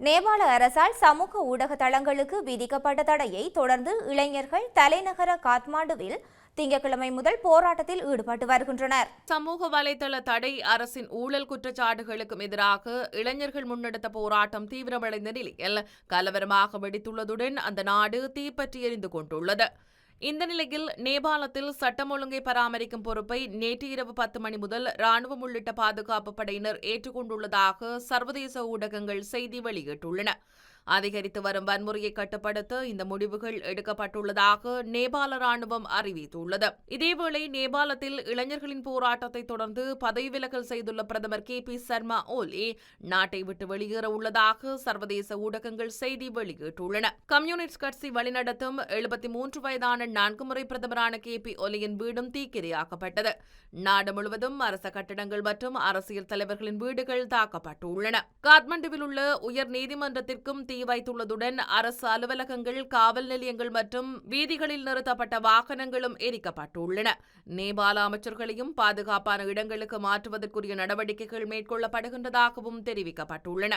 நேபாள அரசால் சமூக ஊடக தளங்களுக்கு விதிக்கப்பட்ட தடையை தொடர்ந்து இளைஞர்கள் தலைநகர காத்மாண்டுவில் திங்கட்கிழமை முதல் போராட்டத்தில் ஈடுபட்டு வருகின்றனர். சமூக வலைதள தடை அரசின் ஊழல் குற்றச்சாட்டுகளுக்கும் எதிராக இளைஞர்கள் முன்னெடுத்த போராட்டம் தீவிரமடைந்த நிலையில் கலவரமாக வெடித்துள்ளதுடன் அந்த நாடு தீப்பற்றி எரிந்து கொண்டுள்ளது. இந்த நிலையில் நேபாளத்தில் சட்டம் ஒழுங்கை பராமரிக்கும் பொறுப்பை நேற்று இரவு பத்து மணி முதல் ராணுவம் உள்ளிட்ட பாதுகாப்பு படையினர் ஏற்றுக்கொண்டுள்ளதாக சர்வதேச ஊடகங்கள் செய்தி வெளியிட்டுள்ளன. அதிகரித்து வரும் வன்முறையை கட்டுப்படுத்த இந்த முடிவுகள் எடுக்கப்பட்டுள்ளதாக நேபாள ராணுவம் அறிவித்துள்ளது. இதேவேளை நேபாளத்தில் இளைஞர்களின் போராட்டத்தை தொடர்ந்து பதவி விலகல் செய்துள்ள பிரதமர் கே பி சர்மா ஓலி நாட்டை விட்டு வெளியேற உள்ளதாக சர்வதேச ஊடகங்கள் செய்தி வெளியிட்டுள்ளன. கம்யூனிஸ்ட் கட்சி வழிநடத்தும் எழுபத்தி மூன்று வயதான நான்கு முறை பிரதமரான கே பி ஒலியின் வீடும் தீக்கிரையாக்கப்பட்டது. நாடு முழுவதும் அரச கட்டடங்கள் மற்றும் அரசியல் தலைவர்களின் வீடுகள் தாக்கப்பட்டுள்ளன. காத்மண்டுவில் உள்ள உயர் நீதிமன்றத்திற்கும் தீ வைத்துள்ளதுடன் அரசு அலுவலகங்கள் காவல் நிலையங்கள் மற்றும் வீதிகளில் நிறுத்தப்பட்ட வாகனங்களும் எரிக்கப்பட்டுள்ளன. நேபாள அமைச்சர்களையும் பாதுகாப்பான இடங்களுக்கு மாற்றுவதற்குரிய நடவடிக்கைகள் மேற்கொள்ளப்படுகின்றதாகவும் தெரிவிக்கப்பட்டுள்ளன.